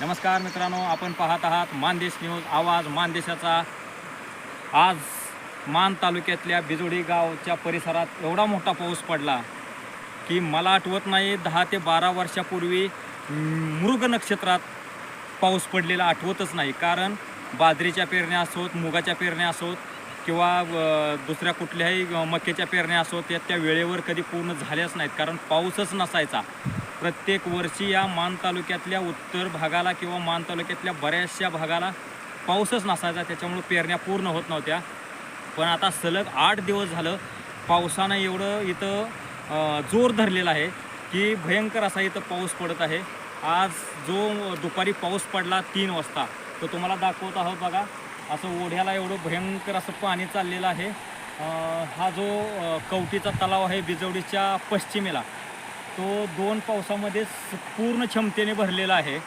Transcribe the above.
नमस्कार मित्रांनो आपण पाहत आहात मानदेश न्यूज आवाज मानदेशाचा. आज मान तालुक्यातल्या बिजोडी गावच्या परिसरात एवढा मोठा पाऊस पडला की मला आठवत नाही दहा ते बारा वर्षापूर्वी मृग नक्षत्रात पाऊस पडलेला आठवतच नाही. कारण बाजरीच्या पेरण्या असोत मुगाच्या पेरण्या असोत किंवा दुसऱ्या कुठल्याही मक्याच्या पेरण्या असोत त्या त्या वेळेवर कधी पूर्ण झाल्याच नाहीत. कारण पाऊसच नसायचा. प्रत्येक वर्षी या मान तालुक्यातल्या उत्तर भागाला किंवा मान तालुक्यातल्या बऱ्याचशा भागाला पाऊसच नसायचा त्याच्यामुळं पेरण्या पूर्ण होत नव्हत्या. पण आता सलग आठ दिवस झालं पावसानं एवढं इथं जोर धरलेला आहे की भयंकर असा इथं पाऊस पडत आहे. आज जो दुपारी पाऊस पडला तीन वाजता तो तुम्हाला दाखवत आहोत बघा. असं ओढ्याला एवढं भयंकर असं पाणी चाललेलं आहे. हा जो कवटीचा तलाव आहे बिजवडीच्या पश्चिमेला तो दोन पावसामध्ये स- पूर्ण क्षमतेने भरलेला आहे.